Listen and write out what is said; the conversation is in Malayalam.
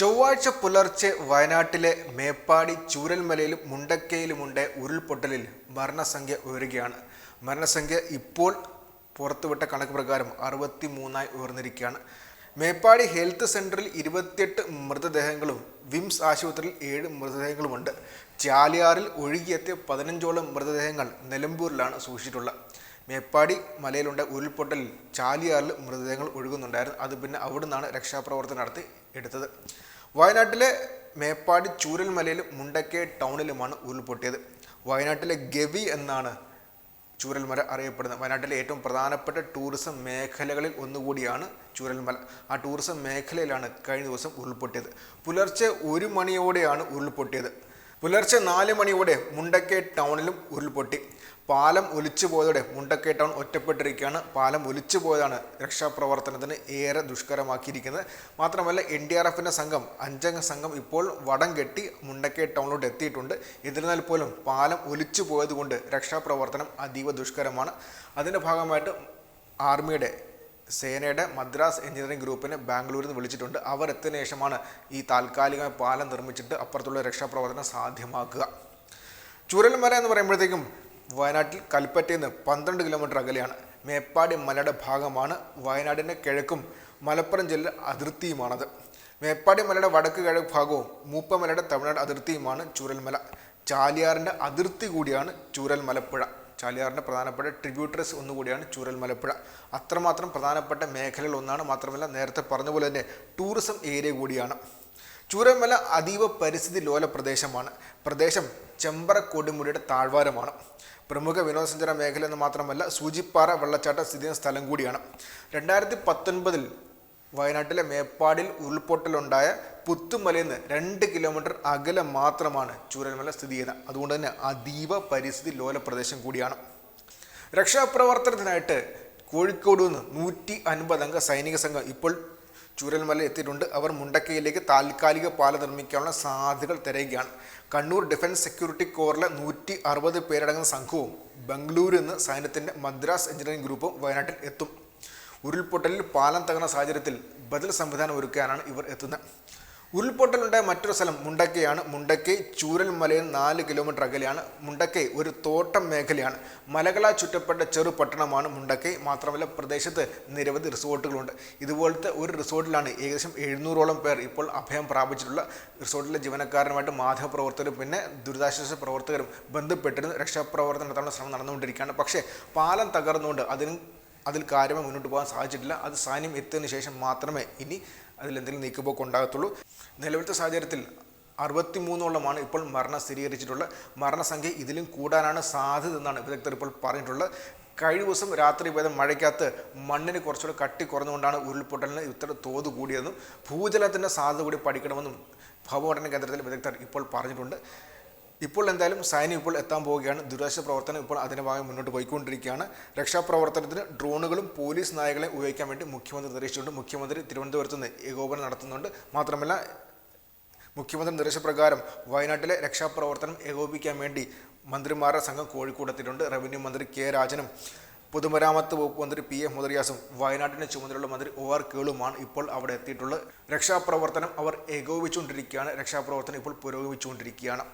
ചൊവ്വാഴ്ച പുലർച്ചെ വയനാട്ടിലെ മേപ്പാടി ചൂരൽമലയിലും മുണ്ടക്കയിലുമുണ്ട് ഉരുൾപൊട്ടലിൽ മരണസംഖ്യ ഉയരുകയാണ്. മരണസംഖ്യ ഇപ്പോൾ പുറത്തുവിട്ട കണക്ക് പ്രകാരം അറുപത്തി മൂന്നായി ഉയർന്നിരിക്കുകയാണ്. മേപ്പാടി ഹെൽത്ത് സെന്ററിൽ ഇരുപത്തിയെട്ട് മൃതദേഹങ്ങളും വിംസ് ആശുപത്രിയിൽ ഏഴ് മൃതദേഹങ്ങളുമുണ്ട്. ചാലിയാറിൽ ഒഴുകിയെത്തിയ പതിനഞ്ചോളം മൃതദേഹങ്ങൾ നിലമ്പൂരിലാണ് സൂക്ഷിച്ചിട്ടുള്ളത്. മേപ്പാടി മലയിലുണ്ട ഉരുൾപൊട്ടലിൽ ചാലിയാറിൽ മൃതദേഹങ്ങൾ ഒഴുകുന്നുണ്ടായിരുന്നു. അത് പിന്നെ അവിടെ നിന്നാണ് രക്ഷാപ്രവർത്തനം നടത്തി എടുത്തത്. വയനാട്ടിലെ മേപ്പാടി ചൂരൽമലയിലും മുണ്ടക്കേ ടൗണിലുമാണ് ഉരുൾപൊട്ടിയത്. വയനാട്ടിലെ ഗവി എന്നാണ് ചൂരൽമല അറിയപ്പെടുന്നത്. വയനാട്ടിലെ ഏറ്റവും പ്രധാനപ്പെട്ട ടൂറിസം മേഖലകളിൽ ഒന്നുകൂടിയാണ് ചൂരൽമല. ആ ടൂറിസം മേഖലയിലാണ് കഴിഞ്ഞ ദിവസം ഉരുൾപൊട്ടിയത്. പുലർച്ചെ ഒരു മണിയോടെയാണ് ഉരുൾപൊട്ടിയത്. പുലർച്ചെ നാല് മണിയോടെ മുണ്ടക്കേ ടൗണിലും ഉരുൾപൊട്ടി. പാലം ഒലിച്ചു പോയതോടെ മുണ്ടക്കേ ടൗൺ ഒറ്റപ്പെട്ടിരിക്കുകയാണ്. പാലം ഒലിച്ചു പോയതാണ് രക്ഷാപ്രവർത്തനത്തിന് ഏറെ ദുഷ്കരമാക്കിയിരിക്കുന്നത്. മാത്രമല്ല എൻ ഡി ആർ എഫിന്റെ സംഘം അഞ്ചംഗ സംഘം ഇപ്പോൾ വടം കെട്ടി മുണ്ടക്കേ ടൗണിലോട്ട് എത്തിയിട്ടുണ്ട്. എന്നിരുന്നാൽ പോലും പാലം ഒലിച്ചു പോയതുകൊണ്ട് രക്ഷാപ്രവർത്തനം അതീവ ദുഷ്കരമാണ്. അതിന്റെ ഭാഗമായിട്ട് ആർമിയുടെ സേനയുടെ മദ്രാസ് എഞ്ചിനീയറിംഗ് ഗ്രൂപ്പിനെ ബാംഗ്ലൂരിൽ നിന്ന് വിളിച്ചിട്ടുണ്ട്. അവർ എത്തിയതിനു ശേഷമാണ് ഈ താൽക്കാലിക പാലം നിർമ്മിച്ചിട്ട് അപ്പുറത്തുള്ള രക്ഷാപ്രവർത്തനം സാധ്യമാക്കുക. ചുരൽമല എന്ന് പറയുമ്പോഴത്തേക്കും വയനാട്ടിൽ കൽപ്പറ്റയിൽ നിന്ന് പന്ത്രണ്ട് കിലോമീറ്റർ അകലെയാണ്. മേപ്പാടി മലയുടെ ഭാഗമാണ്. വയനാടിന്റെ കിഴക്കും മലപ്പുറം ജില്ല അതിർത്തിയുമാണത്. മേപ്പാടി മലയുടെ വടക്ക് കിഴക്ക് ഭാഗവും മൂപ്പമലയുടെ തമിഴ്നാട് അതിർത്തിയുമാണ് ചുരൽമല. ചാലിയാറിന്റെ അതിർത്തി കൂടിയാണ് ചൂരൽമലപ്പുഴ. ചാലിയാറിന്റെ പ്രധാനപ്പെട്ട ട്രിബ്യൂട്ടറീസ് ഒന്നുകൂടിയാണ് ചൂരൽ മലപ്പുഴ. അത്രമാത്രം പ്രധാനപ്പെട്ട മേഖലകൾ ഒന്നാണ് മാത്രമല്ല നേരത്തെ പറഞ്ഞ പോലെ തന്നെ ടൂറിസം ഏരിയ കൂടിയാണ്. ചൂരൽമല അതീവ പരിസ്ഥിതി ലോല പ്രദേശമാണ്. പ്രദേശം ചെമ്പറ കൊടുമുടിയുടെ താഴ്വാരമാണ്. പ്രമുഖ വിനോദസഞ്ചാര മേഖല എന്ന് മാത്രമല്ല സൂചിപ്പാറ വെള്ളച്ചാട്ടം സ്ഥിതി ചെയ്യുന്ന സ്ഥലം കൂടിയാണ്. രണ്ടായിരത്തി പത്തൊൻപതിൽ വയനാട്ടിലെ മേപ്പാടിൽ ഉരുൾപൊട്ടലുണ്ടായ പുത്തുമലയിൽ നിന്ന് രണ്ട് കിലോമീറ്റർ അകലം മാത്രമാണ് ചൂരൽമല സ്ഥിതി ചെയ്യുന്നത്. അതുകൊണ്ട് തന്നെ അതീവ പരിസ്ഥിതി ലോല പ്രദേശം കൂടിയാണ്. രക്ഷാപ്രവർത്തനത്തിനായിട്ട് കോഴിക്കോട് നിന്ന് നൂറ്റി അൻപത് അംഗ സൈനിക സംഘം ഇപ്പോൾ ചൂരൽമല എത്തിയിട്ടുണ്ട്. അവർ മുണ്ടക്കയിലേക്ക് താൽക്കാലിക പാല നിർമ്മിക്കാനുള്ള സാധ്യതകൾ തിരയുകയാണ്. കണ്ണൂർ ഡിഫൻസ് സെക്യൂരിറ്റി കോറിലെ നൂറ്റി അറുപത് പേരടങ്ങുന്ന സംഘവും ബംഗളൂരു നിന്ന് സൈന്യത്തിന്റെ മദ്രാസ് എഞ്ചിനീയറിംഗ് ഗ്രൂപ്പും വയനാട്ടിൽ എത്തും. ഉരുൾപൊട്ടലിൽ പാലം തകർന്ന സാഹചര്യത്തിൽ ബദൽ സംവിധാനം ഒരുക്കാനാണ് ഇവർ എത്തുന്നത്. ഉരുൾപൊട്ടലുണ്ടായ മറ്റൊരു സ്ഥലം മുണ്ടക്കയാണ്. മുണ്ടക്കൈ ചൂരൽ മലയിൽ നാല് കിലോമീറ്റർ അകലെയാണ്. മുണ്ടക്കൈ ഒരു തോട്ടം മേഖലയാണ്. മലകളാൽ ചുറ്റപ്പെട്ട ചെറു പട്ടണമാണ് മുണ്ടക്കൈ. മാത്രമല്ല പ്രദേശത്ത് നിരവധി റിസോർട്ടുകളുണ്ട്. ഇതുപോലത്തെ ഒരു റിസോർട്ടിലാണ് ഏകദേശം എഴുന്നൂറോളം പേർ ഇപ്പോൾ അഭയം പ്രാപിച്ചിട്ടുള്ള റിസോർട്ടിലെ ജീവനക്കാരനുമായിട്ട് മാധ്യമപ്രവർത്തകരും പിന്നെ ദുരിതാശ്വാസ പ്രവർത്തകരും ബന്ധപ്പെട്ടിരുന്ന് രക്ഷാപ്രവർത്തനം നടത്താനുള്ള ശ്രമം നടന്നുകൊണ്ടിരിക്കുകയാണ്. പക്ഷേ പാലം തകർന്നുകൊണ്ട് അതിന് അതിൽ കാര്യമായി മുന്നോട്ട് പോകാൻ സാധിച്ചിട്ടില്ല. അത് സാന്നിധ്യം എത്തിയതിനു ശേഷം മാത്രമേ ഇനി അതിലെന്തെങ്കിലും നീക്കുപോക്ക് ഉണ്ടാകത്തുള്ളൂ. നിലവിലത്തെ സാഹചര്യത്തിൽ അറുപത്തിമൂന്നോളമാണ് ഇപ്പോൾ മരണം സ്ഥിരീകരിച്ചിട്ടുള്ള മരണസംഖ്യ ഇതിലും കൂടാനാണ് സാധ്യത എന്നാണ് വിദഗ്ധർ ഇപ്പോൾ പറഞ്ഞിട്ടുള്ളത്. കഴിഞ്ഞ ദിവസം രാത്രി പെയ്ത മഴയ്ക്കകത്ത് മണ്ണിന് കുറച്ചുകൂടെ കട്ടി കുറഞ്ഞുകൊണ്ടാണ് ഉരുൾപൊട്ടലിന് ഇത്ര തോത് കൂടിയതെന്നും ഭൂജലത്തിന്റെ സാധ്യത കൂടി പഠിക്കണമെന്നും ഭവഘടന കേന്ദ്രത്തിലെ വിദഗ്ധർ ഇപ്പോൾ പറഞ്ഞിട്ടുണ്ട്. ഇപ്പോൾ എന്തായാലും സൈന്യം ഇപ്പോൾ എത്താൻ പോവുകയാണ്. ദുരിതാശ്വാസ പ്രവർത്തനം ഇപ്പോൾ അതിന്റെ ഭാഗം മുന്നോട്ട് പോയിക്കൊണ്ടിരിക്കുകയാണ്. രക്ഷാപ്രവർത്തനത്തിന് ഡ്രോണുകളും പോലീസ് നായകളെ ഉപയോഗിക്കാൻ വേണ്ടി മുഖ്യമന്ത്രി നിർദ്ദേശിച്ചിട്ടുണ്ട്. മുഖ്യമന്ത്രി തിരുവനന്തപുരത്ത് നിന്ന് ഏകോപനം നടത്തുന്നുണ്ട്. മാത്രമല്ല മുഖ്യമന്ത്രി നിർദ്ദേശപ്രകാരം വയനാട്ടിലെ രക്ഷാപ്രവർത്തനം ഏകോപിപ്പിക്കാൻ വേണ്ടി മന്ത്രിമാരുടെ സംഘം കോഴിക്കോട് എത്തിയിട്ടുണ്ട്. റവന്യൂ മന്ത്രി കെ രാജനും പൊതുമരാമത്ത് വകുപ്പ് മന്ത്രി പി എ മുദറിയാസും വയനാട്ടിന് ചുമതലയുള്ള മന്ത്രി ഒ ആർ കേളുമാണ് ഇപ്പോൾ അവിടെ എത്തിയിട്ടുള്ളത്. രക്ഷാപ്രവർത്തനം അവർ ഏകോപിച്ചുകൊണ്ടിരിക്കുകയാണ് രക്ഷാപ്രവർത്തനം ഇപ്പോൾ പുരോഗമിച്ചുകൊണ്ടിരിക്കുകയാണ്.